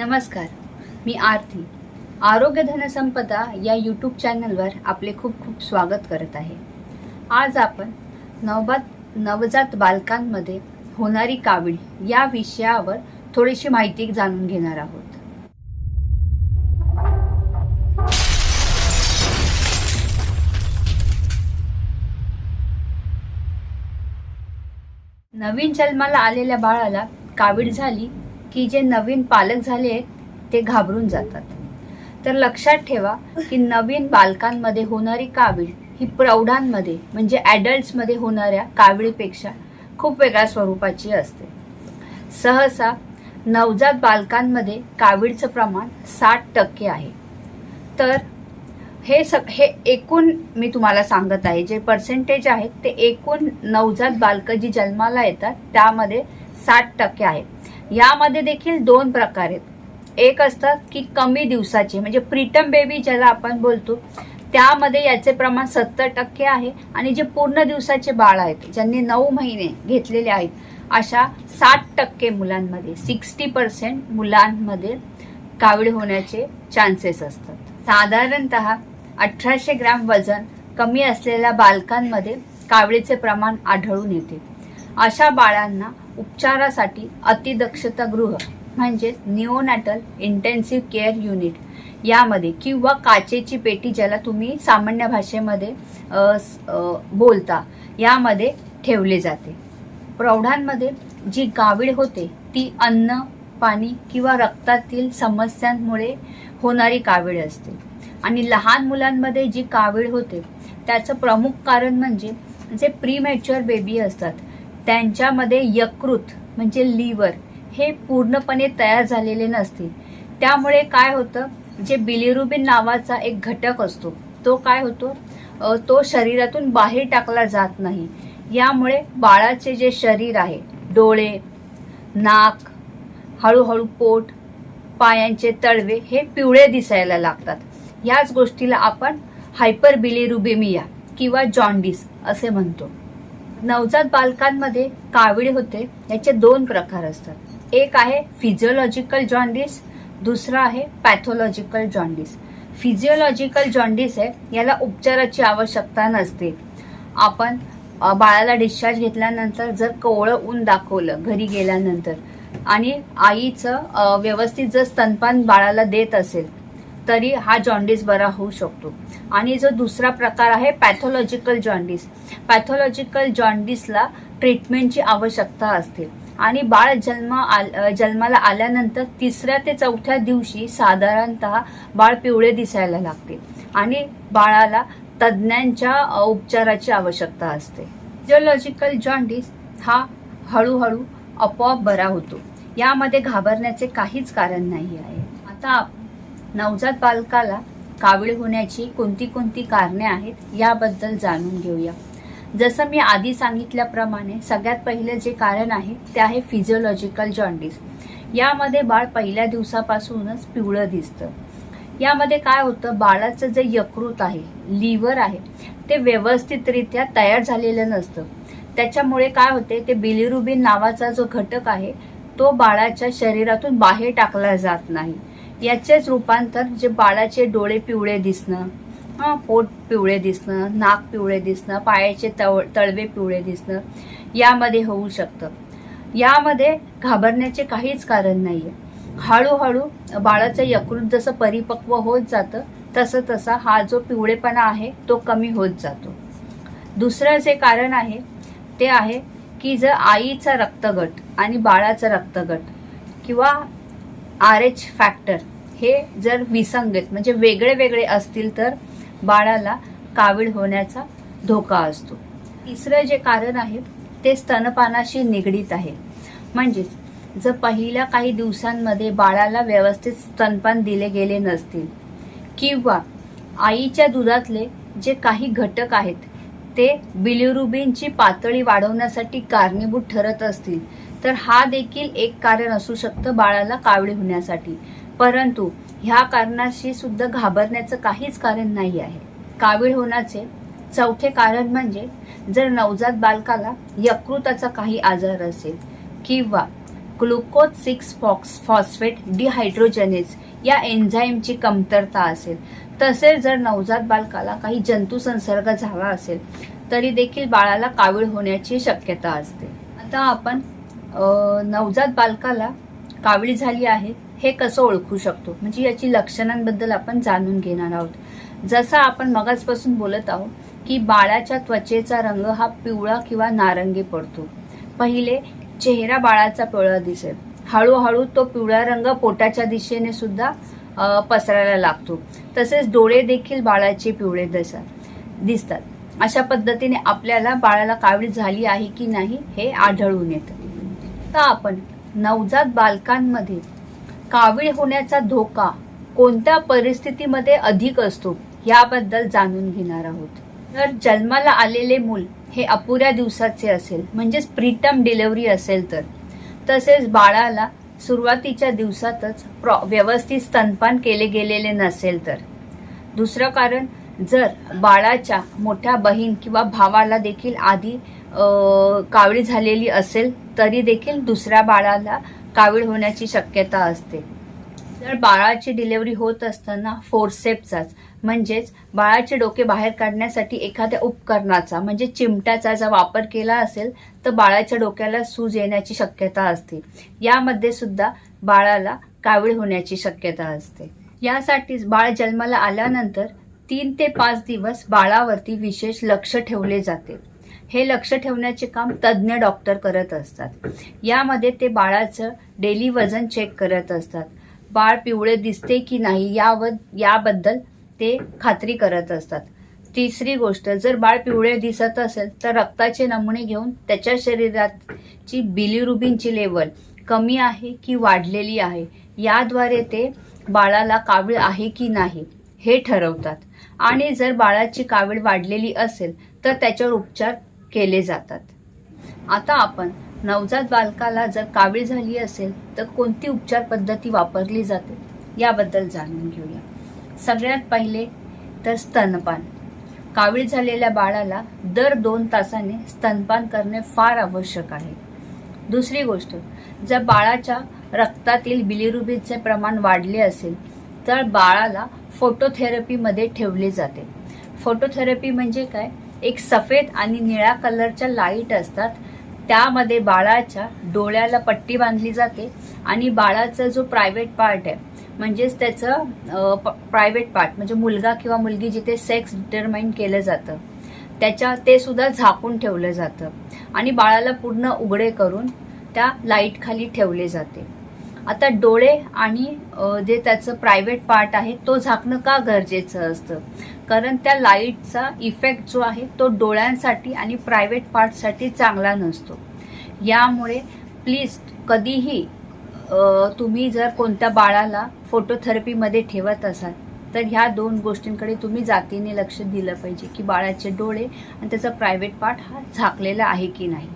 नमस्कार मी आरती. आरोग्य धनसंपदा या यूट्यूब चॅनलवर आपले खूप खूप स्वागत करत आहे. आज आपण नवबात नवजात बालकांमध्ये होणारी कावीळ या विषयावर थोडीशी माहिती जाणून घेणार आहोत. नवीन जन्माला आलेल्या बाळाला कावीळ झाली की जे नवीन पालक झाले आहेत ते घाबरून जातात. तर लक्षात ठेवा की नवीन बालकांमध्ये होणारी कावीळ ही प्रौढांमध्ये म्हणजे ॲडल्ट्समध्ये होणाऱ्या काविळीपेक्षा खूप वेगळ्या स्वरूपाची असते. सहसा नवजात बालकांमध्ये कावीळचं प्रमाण साठ टक्के आहे. तर हे स हे एकूण मी तुम्हाला सांगत आहे जे पर्सेंटेज आहेत ते एकूण नवजात बालकं जी जन्माला येतात त्यामध्ये साठ टक्के आहेत. यामध्ये देखील दोन प्रकार आहेत. एक असतात की कमी दिवसाचे म्हणजे प्रीटम बेबी ज्याला आपण बोलतो त्यामध्ये याचे प्रमाण सत्तर टक्के आहे आणि जे पूर्ण दिवसाचे बाळ आहेत ज्यांनी नऊ महिने घेतलेले आहेत अशा साठ टक्के मुलांमध्ये सिक्स्टी पर्सेंट मुलांमध्ये कावीळ होण्याचे चान्सेस असतात. साधारणत अठराशे ग्रॅम वजन कमी असलेल्या बालकांमध्ये कावळीचे प्रमाण आढळून येते. अशा बाळांना उपचारासाठी अतिदक्षता गृह म्हणजेच निओनॅटल इंटेन्सिव्ह केअर युनिट यामध्ये किंवा काचेची पेटी ज्याला तुम्ही सामान्य भाषेमध्ये बोलता यामध्ये ठेवले जाते. प्रौढांमध्ये जी गावीळ होते ती अन्न पाणी किंवा रक्तातील समस्यांमुळे होणारी कावीळ असते. आणि लहान मुलांमध्ये जी कावीळ होते त्याचं प्रमुख कारण म्हणजे जे प्रीमॅच्युअर बेबी असतात त्यांच्यामध्ये यकृत म्हणजे लिव्हर हे पूर्णपणे तयार झालेले नसते. त्यामुळे काय होतं जे बिलिरुबिन नावाचा एक घटक असतो तो काय होतो? तो शरीरातून बाहेर टाकला जात नाही. यामुळे बाळाचे जे शरीर आहे डोळे नाक हळूहळू पोट पायांचे तळवे हे पिवळे दिसायला लागतात. याच गोष्टीला आपण हायपर बिलिरुबेमिया किंवा जॉन्डिस असे म्हणतो. नवजात बालकांमध्ये कावीळ होते याचे दोन प्रकार असतात. एक आहे फिजिओलॉजिकल जॉन्डिस दुसरा आहे पॅथोलॉजिकल जॉन्डिस फिजिओलॉजिकल जॉन्डिस आहे याला उपचाराची आवश्यकता नसते. आपण बाळाला डिस्चार्ज घेतल्यानंतर जर कोवळं ऊन दाखवलं घरी गेल्यानंतर आणि आईचं व्यवस्थित जर स्तनपान बाळाला देत असेल तरी हा जॉन्डिस बरा होऊ शकतो. आणि जो दुसरा प्रकार आहे पॅथॉलॉजिकल जॉन्डिस पॅथॉलॉजिकल जॉन्डिसला ट्रीटमेंटची आवश्यकता असते. आणि बाळ जन्म आल जन्माला आल्यानंतर तिसऱ्या ते चौथ्या दिवशी साधारणतः बाळ पिवळे दिसायला लागते. आणि बाळाला तज्ज्ञांच्या उपचाराची आवश्यकता असते. जिओलॉजिकल जॉन्डिस हा हळूहळू आपोआप बरा होतो. यामध्ये घाबरण्याचे काहीच कारण नाही आहे. आता नवजात बालकाला कावीळ होण्याची कोणती कोणती कारणे आहेत याबद्दल जाणून घेऊया. जसं मी आधी सांगितल्याप्रमाणे सगळ्यात पहिले जे कारण आहे ते आहे फिजिओलॉजिकल जॉन्डिस यामध्ये बाळ पहिल्या दिवसापासूनच पिवळं दिसतं. यामध्ये काय होतं बाळाचं जे यकृत आहे लिव्हर आहे ते व्यवस्थितरित्या तयार झालेलं नसतं. त्याच्यामुळे काय होते ते बिलिरुबिन नावाचा जो घटक आहे तो बाळाच्या शरीरातून बाहेर टाकला जात नाही. याचेच रूपांतर जे बाळाचे डोळे पिवळे दिसणं हा पोट पिवळे दिसणं नाक पिवळे दिसणं पायाचे तव तळवे पिवळे दिसणं यामध्ये होऊ शकतं. यामध्ये घाबरण्याचे काहीच कारण नाहीये. हळूहळू बाळाचं यकृत जसं परिपक्व होत जातं तसं तसा हा जो पिवळेपणा आहे तो कमी होत जातो. दुसरं जे कारण आहे ते आहे की जर आईचा रक्तगट आणि बाळाचा रक्तगट किंवा आर एच फॅक्टर हे जर विसंगत म्हणजे वेगळे वेगळे असतील तर बाळाला कावीळ होण्याचा धोका असतो. तिसरं जे कारण आहे ते स्तनपानाशी निगडीत आहे. म्हणजेच जर पहिल्या काही दिवसांमध्ये बाळाला व्यवस्थित स्तनपान दिले गेले नसतील किंवा आईच्या दुधातले जे काही घटक आहेत ते बिलिरुबिनची पातळी वाढवण्यासाठी कारणीभूत ठरत असतील तर हा देखील एक कारण असू शकतं बाळाला कावळी होण्यासाठी. परंतु ह्या कारणाशी सुद्धा घाबरण्याचं काहीच कारण नाही आहे. कावीळ होण्याचे चौथे कारण म्हणजे जर नवजात बालकाला यकृताचा काही आजार असेल किंवा glucose six fox phosphate dehydrogenase या एन्झाईमची कमतरता असेल तसेच जर नवजात बालकाला काही जंतू संसर्ग झाला असेल तरी देखील बाळाला कावीळ होण्याची शक्यता असते. आता आपण नवजात बालकाला कावळी झाली आहे हे कसं ओळखू शकतो? म्हणजे याची लक्षणांबद्दल आपण जाणून घेणार आहोत. जसं आपण मगाचपासून बोलत आहोत की बाळाच्या त्वचेचा रंग हा पिवळा किंवा नारंगी पडतो. पहिले चेहरा बाळाचा पिवळा दिसेल. हळूहळू तो पिवळा रंग पोटाच्या दिशेने सुद्धा पसरायला लागतो. तसेच डोळे देखील बाळाचे पिवळे दिसतात दिसतात. अशा पद्धतीने आपल्याला बाळाला कावळी झाली आहे की नाही हे आढळून येतं. तर आपण नवजात बालकांमध्ये कावीळ होण्याचा धोका कोणत्या परिस्थितीमध्ये अधिक असतो याबद्दल जाणून घेणार आहोत. तर जन्माला आलेले मूल हे अपुऱ्या दिवसाचे असेल म्हणजेच प्रीटम डिलेवरी असेल तर. तसेच बाळाला सुरुवातीच्या दिवसातच प्रॉ व्यवस्थित स्तनपान केले गेलेले नसेल तर. दुसरं कारण जर बाळाच्या मोठ्या बहीण किंवा भावाला देखील आधी कावीळ झालेली असेल तरी देखील दुसऱ्या बाळाला कावीळ होण्याची शक्यता असते. तर बाळाची डिलिव्हरी होत असताना फोरसेपचाच म्हणजेच बाळाचे डोके बाहेर काढण्यासाठी एखाद्या उपकरणाचा म्हणजे चिमट्याचा जर वापर केला असेल तर बाळाच्या डोक्याला सूज येण्याची शक्यता असते. यामध्ये सुद्धा बाळाला कावीळ होण्याची शक्यता असते. यासाठीच बाळ जन्माला आल्यानंतर तीन ते पाच दिवस बाळावरती विशेष लक्ष ठेवले जाते. हे लक्ष ठेवण्याचे काम तज्ज्ञ डॉक्टर करत असतात. यामध्ये ते बाळाचं डेली वजन चेक करत असतात. बाळ पिवळे दिसते की नाही याव याबद्दल ते खात्री करत असतात. तिसरी गोष्ट जर बाळ पिवळे दिसत असेल तर रक्ताचे नमुने घेऊन त्याच्या शरीराची बिलिरुबिनची लेवल कमी आहे की वाढलेली आहे याद्वारे ते बाळाला कावीळ आहे की नाही हे ठरवतात. आणि जर बाळाची कावीळ वाढलेली असेल तर त्याच्यावर उपचार केले जातात. आता आपण नवजात बालकाला जर कावीळ झाली असेल तर कोणती उपचार पद्धती वापरली जाते? याबद्दल जाणून घेऊया. सगळ्यात पहिले तर स्तनपान. कावीळ झालेल्या बाळाला दर दोन तासाने स्तनपान करणे फार आवश्यक आहे. दुसरी गोष्ट जर बाळाच्या रक्तातील बिलिरुबिनचे प्रमाण वाढले असेल तर बाळाला फोटोथेरपीमध्ये ठेवले जाते. फोटोथेरपी म्हणजे काय? एक सफेद आणि निळ्या कलरच्या लाइट असतात. त्यामध्ये बाळाच्या डोळ्याला पट्टी बांधली जाते आणि बाळाचा जो प्रायव्हेट पार्ट आहे म्हणजेच त्याचं प्रायव्हेट पार्ट म्हणजे मुलगा किंवा मुलगी जिथे सेक्स डिटरमाइन केलं जातं त्याच्या ते सुद्धा झाकून ठेवलं जातं. आणि बाळाला पूर्ण उघडे करून त्या लाइट खाली ठेवले जाते. आता डोळे आणि जे त्याचं प्रायव्हेट पार्ट आहे तो झाकणं का गरजेचं असतं? कारण त्या लाईटचा इफेक्ट जो आहे तो डोळ्यांसाठी आणि प्रायव्हेट पार्टसाठी चांगला नसतो. यामुळे प्लीज कधीही तुम्ही जर कोणत्या बाळाला फोटोथेरपीमध्ये ठेवत असाल तर ह्या दोन गोष्टींकडे तुम्ही जातीने लक्ष दिलं पाहिजे की बाळाचे डोळे आणि त्याचा प्रायव्हेट पार्ट हा झाकलेला आहे की नाही.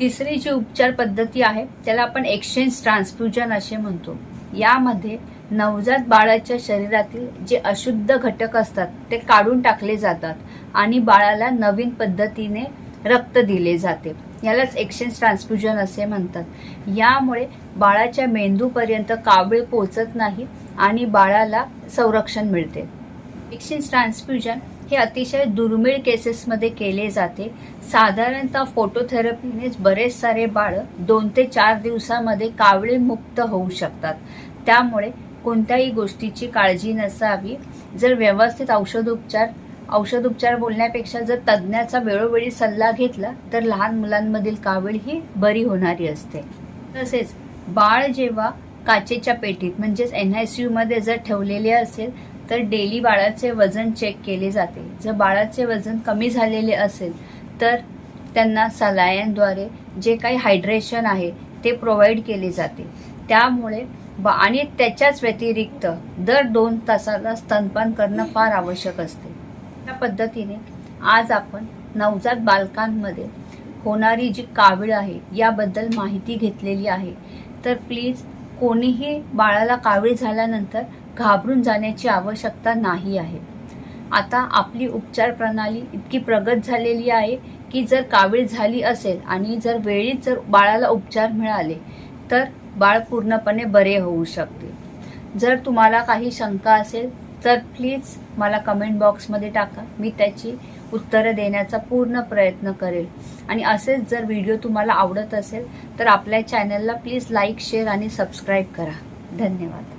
तिसरी जी उपचार पद्धती आहे त्याला आपण एक्सचेंज ट्रान्सफ्युजन असे म्हणतो. यामध्ये नवजात बाळाच्या शरीरातील जे अशुद्ध घटक असतात ते काढून टाकले जातात आणि बाळाला नवीन पद्धतीने रक्त दिले जाते. यालाच एक्सचेंज ट्रान्सफ्युजन असे म्हणतात. यामुळे बाळाच्या मेंदूपर्यंत कावीळ पोचत नाही आणि बाळाला संरक्षण मिळते. एक्सचेंज ट्रान्सफ्युजन हे अतिशय दुर्मिळ केसेसमध्ये केले जाते. साधारणतः फोटोथेरपीनेच बरेच सारे बाळ दोन ते चार दिवसामध्ये कावळे मुक्त होऊ शकतात. त्यामुळे कोणत्याही गोष्टीची काळजी नसावी. जर व्यवस्थित औषधोपचार औषधोपचार बोलण्यापेक्षा जर तज्ज्ञाचा वेळोवेळी सल्ला घेतला तर लहान मुलांमधील कावीळ ही बरी होणारी असते. तसेच बाळ जेव्हा काचेच्या पेटीत म्हणजेच एन आय सी यूमध्ये जर ठेवलेले असेल तर डेली बाळाचे वजन चेक केले जाते. जर बाळाचे वजन कमी झालेले असेल तर त्यांना सलायनद्वारे जे काही हायड्रेशन आहे ते प्रोव्हाइड केले जाते. त्यामुळे बा आणि त्याच्याच व्यतिरिक्त दर दोन तासाला स्तनपान करणं फार आवश्यक असते. त्या पद्धतीने आज आपण नवजात बालकांमध्ये होणारी जी कावीळ आहे याबद्दल माहिती घेतलेली आहे. तर प्लीज कोणीही बाळाला कावीळ झाल्यानंतर घाबरून जाण्याची आवश्यकता नाही आहे. आता आपली उपचार प्रणाली इतकी प्रगत झालेली आहे की जर कावीळ झाली असेल आणि जर वेळीच जर बाळाला उपचार मिळाले तर बाळ पूर्णपणे बरे होऊ शकते. जर तुम्हाला काही शंका असेल तर प्लीज मला कमेंट बॉक्समध्ये टाका. मी त्याची उत्तरं देण्याचा पूर्ण प्रयत्न करेल. आणि असेच जर व्हिडिओ तुम्हाला आवडत असेल तर आपल्या चॅनलला प्लीज लाईक शेअर आणि सबस्क्राईब करा. धन्यवाद.